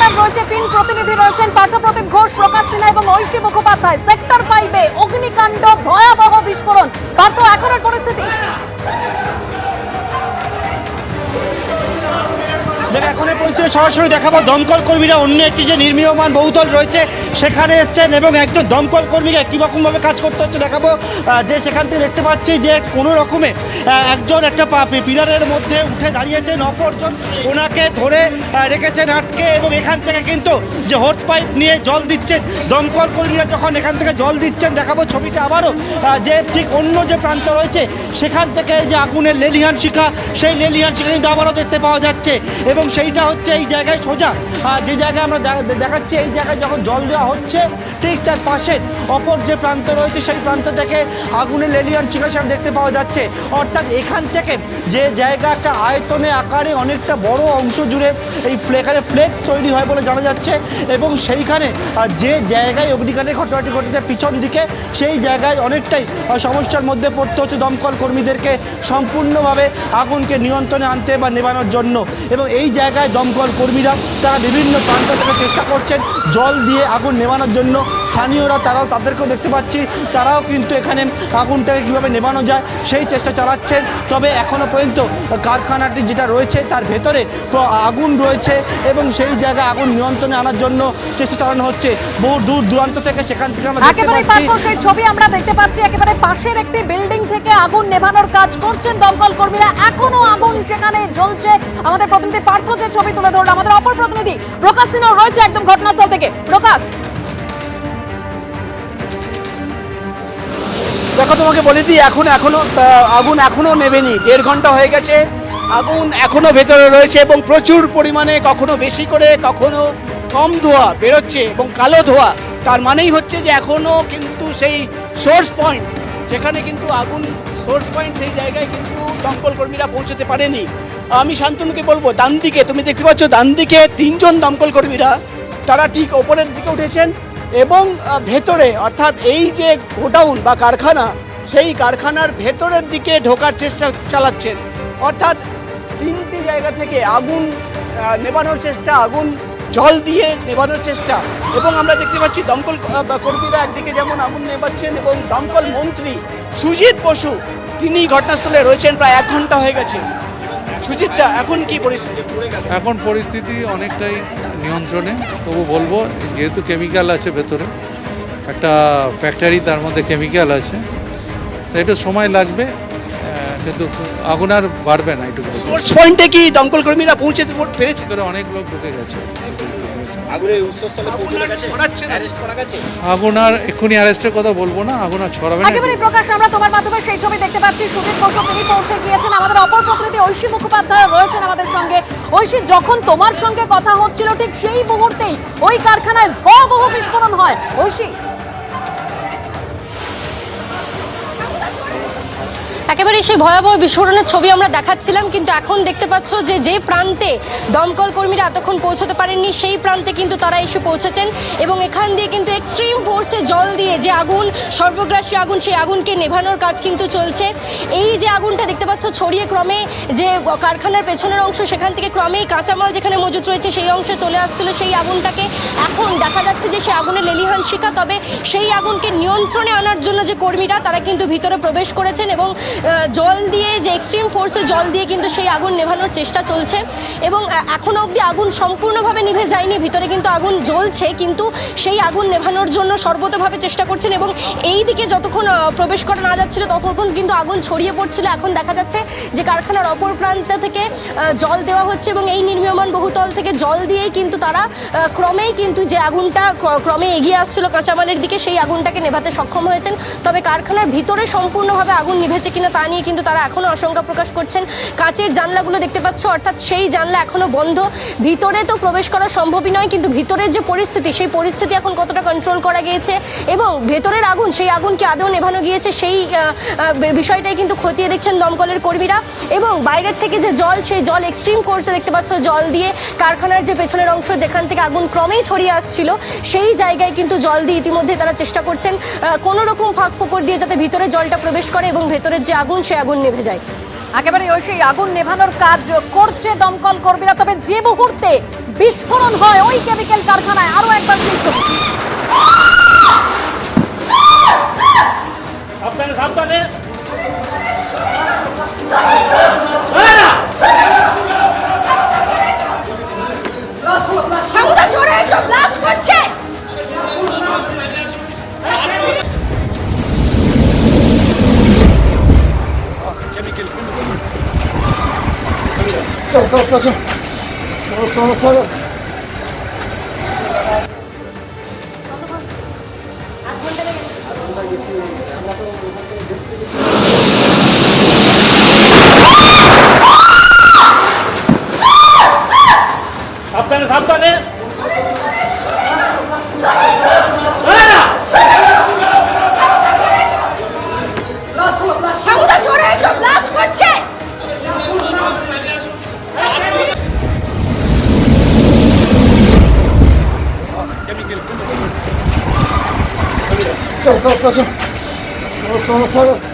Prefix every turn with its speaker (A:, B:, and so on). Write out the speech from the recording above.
A: আমার তিন প্রতিনিধি রয়েছেন ঘোষ, প্রকাশ সিনহা এবং ঐশী মুখোপাধ্যায়। সেক্টর ফাইভে অগ্নিকাণ্ড ভয়াবহ বিস্ফোরণ। পার্থ এখনের পরিস্থিতি?
B: এখন পরিস্থিতি সরাসরি দেখাবো। দমকল কর্মীরা অন্য একটি যে নির্মীয়মান বহুতল রয়েছে, সেখানে এসছেন এবং একজন দমকল কর্মীকে কীরকমভাবে কাজ করতে হচ্ছে দেখাবো। যে সেখান থেকে দেখতে পাচ্ছি যে কোনো রকমে একজন একটা পিলারের মধ্যে উঠে দাঁড়িয়েছেন, অপরজন ওনাকে ধরে রেখেছেন আটকে এবং এখান থেকে কিন্তু যে হোট পাইপ নিয়ে জল দিচ্ছেন, দমকল কর্মীরা যখন এখান থেকে জল দিচ্ছেন, দেখাবো ছবিটা আবারও যে ঠিক অন্য যে প্রান্ত রয়েছে, সেখান থেকে যে আগুনের লেলিহান শিখা, সেই লেলিহান শিখা কিন্তু আবারও দেখতে পাওয়া যাচ্ছে এবং সেইটা হচ্ছে এই জায়গায় সোজা। আহ, যে জায়গায় আমরা দেখা- দেখাচ্ছি এই জায়গায় যখন জল দেওয়া হচ্ছে ঠিক তার পাশে অপর যে প্রান্ত রয়েছে সেই প্রান্ত থেকে আগুনের লেলিয়ান শিখা দেখতে পাওয়া যাচ্ছে। অর্থাৎ এখান থেকে যে জায়গাটা আয়তনে আকারে অনেকটা বড় অংশ জুড়ে এই এখানে ফ্লেক্স তৈরি হয় বলে জানা যাচ্ছে এবং সেইখানে যে জায়গায় অগ্নিকাণ্ডের ঘটনাটি ঘটেছে পিছন দিকে সেই জায়গায় অনেকটাই সমস্যার মধ্যে পড়তে হচ্ছে দমকল কর্মীদেরকে সম্পূর্ণভাবে আগুনকে নিয়ন্ত্রণে আনতে বা নেবানোর জন্য। এবং এই জায়গায় দমকল কর্মীরা তারা বিভিন্ন প্রান্ত থেকে চেষ্টা করছেন জল দিয়ে আগুন নেভানোর জন্য। স্থানীয়রা তারাও তাদেরকেও দেখতে পাচ্ছি। তারাও কিন্তু এখানে আগুনটাকে কীভাবে নেবানো যায় সেই চেষ্টা চালাচ্ছেন। তবে এখনও পর্যন্ত কারখানাটি যেটা রয়েছে তার ভেতরে আগুন রয়েছে এবং সেই জায়গায় আগুন নিয়ন্ত্রণে আনার জন্য চেষ্টা চালানো হচ্ছে। বহু দূর দূরান্ত থেকে সেখান থেকে আমরা দেখতে
A: একেবারে
B: পাচ্ছি।
A: সেই ছবি আমরা দেখতে পাচ্ছি। একেবারে পাশের একটি বিল্ডিং থেকে আগুন নেভানোর কাজ করছেন দমকল কর্মীরা। এখনও আগুন সেখানে জ্বলছে। আমাদের প্রতিনিধি পার্থ যে ছবি তুলে ধরলো আমাদের অপর প্রতিনিধি প্রকাশ সিনহ রয়েছে একদম ঘটনাস্থল
C: তোমাকে বলে দিই, এখন, এখনও আগুন এখনও নেবেনি দেড় ঘণ্টা হয়ে গেছে। আগুন এখনও ভেতরে রয়েছে এবং প্রচুর পরিমাণে কখনো বেশি করে, কখনো কম ধোয়া বেরোচ্ছে এবং কালো ধোয়া। তার মানেই হচ্ছে যে এখনও কিন্তু সেই সোর্স পয়েন্ট যেখানে কিন্তু আগুন সোর্স পয়েন্ট সেই জায়গায় কিন্তু দমকল কর্মীরা পৌঁছতে পারেনি। আমি শান্তনুকে বলব, ডান দিকে, তুমি দেখতে পাচ্ছ ডান দিকে তিনজন দমকল কর্মীরা, তারা ঠিক ওপরের দিকে উঠেছেন এবং ভেতরে, অর্থাৎ এই যে গোডাউন বা কারখানা সেই কারখানার ভেতরের দিকে ঢোকার চেষ্টা চালাচ্ছেন। অর্থাৎ তিনটি জায়গা থেকে আগুন আহ, নেভানোর চেষ্টা আগুন জল দিয়ে নেভানোর চেষ্টা। এবং আমরা দেখতে পাচ্ছি দমকল কর্মীরা একদিকে যেমন আগুন নেভাচ্ছেন এবং দমকল মন্ত্রী সুজিত বসু তিনি ঘটনাস্থলে রয়েছেন প্রায় এক ঘণ্টা হয়ে গেছে। সুজিত দা এখন কি পরিস্থিতি?
D: এখন পরিস্থিতি অনেকটাই নিয়ন্ত্রণে তবু বলব যেহেতু কেমিক্যাল আছে ভেতরে একটা ফ্যাক্টরি তার মধ্যে কেমিক্যাল আছে। তো একটু সময় লাগবে কিন্তু আগুন আর বাড়বে না একটু
C: সোর্স পয়েন্টে কি দমকল কর্মীরা পৌঁছতে পেরেছে?
D: ভিতরে অনেক লোক ঢুকে গেছে।
C: ছড়াচ্ছে না?
D: আগুন আর এক্ষুনি অ্যারেস্টের কথা বলব না আগুন আর ছড়াবে না
A: একেবারে প্রকাশ আমরা তোমার মাধ্যমে সেই ছবি দেখতে পাচ্ছি। সুজিত বসু তিনি পৌঁছে গিয়েছেন। আমাদের অপর প্রতিনিধি ঐশী মুখোপাধ্যায় রয়েছেন আমাদের সঙ্গে। ঐশী যখন তোমার সঙ্গে কথা হচ্ছিল ঠিক সেই মুহূর্তেই ওই কারখানায় ভয়াবহ বিস্ফোরণ হয়। ঐশী?
E: একেবারে সেই ভয়াবহ বিস্ফোরণের ছবি আমরা দেখাচ্ছিলাম, কিন্তু এখন দেখতে পাচ্ছ যে যে প্রান্তে দমকল কর্মীরা এতক্ষণ পৌঁছতে পারেননি, সেই প্রান্তে কিন্তু তারা এসে পৌঁছেছেন এবং এখান দিয়ে কিন্তু এক্সট্রিম ফোর্সে জল দিয়ে যে আগুন, সর্বগ্রাসী আগুন, সেই আগুনকে নেভানোর কাজ কিন্তু চলছে। এই যে আগুনটা দেখতে পাচ্ছ, ছড়িয়ে ক্রমে যে কারখানার পেছনের অংশ, সেখান থেকে ক্রমেই কাঁচামাল যেখানে মজুত রয়েছে, সেই অংশে চলে আসছিল সেই আগুনটাকে। এখন দেখা যাচ্ছে যে সেই আগুনের লেলিহান শিখা, তবে সেই আগুনকে নিয়ন্ত্রণে আনার জন্য যে কর্মীরা, তারা কিন্তু ভিতরে প্রবেশ করেছেন এবং জল দিয়ে যে এক্সট্রিম ফোর্সে জল দিয়ে কিন্তু সেই আগুন নেভানোর চেষ্টা চলছে। এবং আহ, এখনও অবধি আগুন সম্পূর্ণভাবে নিভে যায়নি ভিতরে কিন্তু আগুন জ্বলছে কিন্তু সেই আগুন নেভানোর জন্য সর্বতভাবে চেষ্টা করছেন এবং এই দিকে যতক্ষণ প্রবেশ করা না যাচ্ছিল ততক্ষণ কিন্তু আগুন ছড়িয়ে পড়ছিল। এখন দেখা যাচ্ছে যে কারখানার অপর প্রান্ত থেকে জল দেওয়া হচ্ছে এবং এই নির্মীয়মান বহুতল থেকে জল দিয়েই কিন্তু তারা ক্রমেই কিন্তু যে আগুনটা ক্র- ক্রমে এগিয়ে আসছিল কাঁচামালের দিকে সেই আগুনটাকে নেভাতে সক্ষম হয়েছেন। তবে কারখানার ভিতরে সম্পূর্ণভাবে আগুন নিভেছে কিনা তা নিয়ে কিন্তু তারা এখনও আশঙ্কা প্রকাশ করছেন। কাচের জানলাগুলো দেখতে পাচ্ছ, অর্থাৎ সেই জানলা এখনও বন্ধ। ভিতরে তো প্রবেশ করা সম্ভবই নয়, কিন্তু ভিতরের যে পরিস্থিতি, সেই পরিস্থিতি এখন কতটা কন্ট্রোল করা গিয়েছে এবং ভেতরের আগুন, সেই আগুন কি আদৌ নেভানো গিয়েছে, সেই বিষয়টাই কিন্তু খতিয়ে দেখছেন দমকলের কর্মীরা। এবং বাইরের থেকে যে জল, সেই জল এক্সট্রিম কোর্সে দেখতে পাচ্ছ, জল দিয়ে কারখানার যে পেছনের অংশ, যেখান থেকে আগুন ক্রমেই ছড়িয়ে আসছিল, সেই জায়গায় কিন্তু জল দিয়ে ইতিমধ্যে তারা চেষ্টা করছেন কোনো রকম ফাঁক ফোকর দিয়ে যাতে ভিতরে জলটা প্রবেশ করে এবং ভেতরের যে আগুন সে আগুন নেভে যায়।
A: একেবারে ওই সেই আগুন নেভানোর কাজ করছে দমকল কর্মীরা, তবে যে মুহূর্তে বিস্ফোরণ হয় ওই কেমিক্যাল কারখানায় আরও একবার সেই ছবি
E: সামুদা সরে এসো ব্লাস্ট করছে
F: চল চল চল চল চল চল চল চল চল চল চল চল চল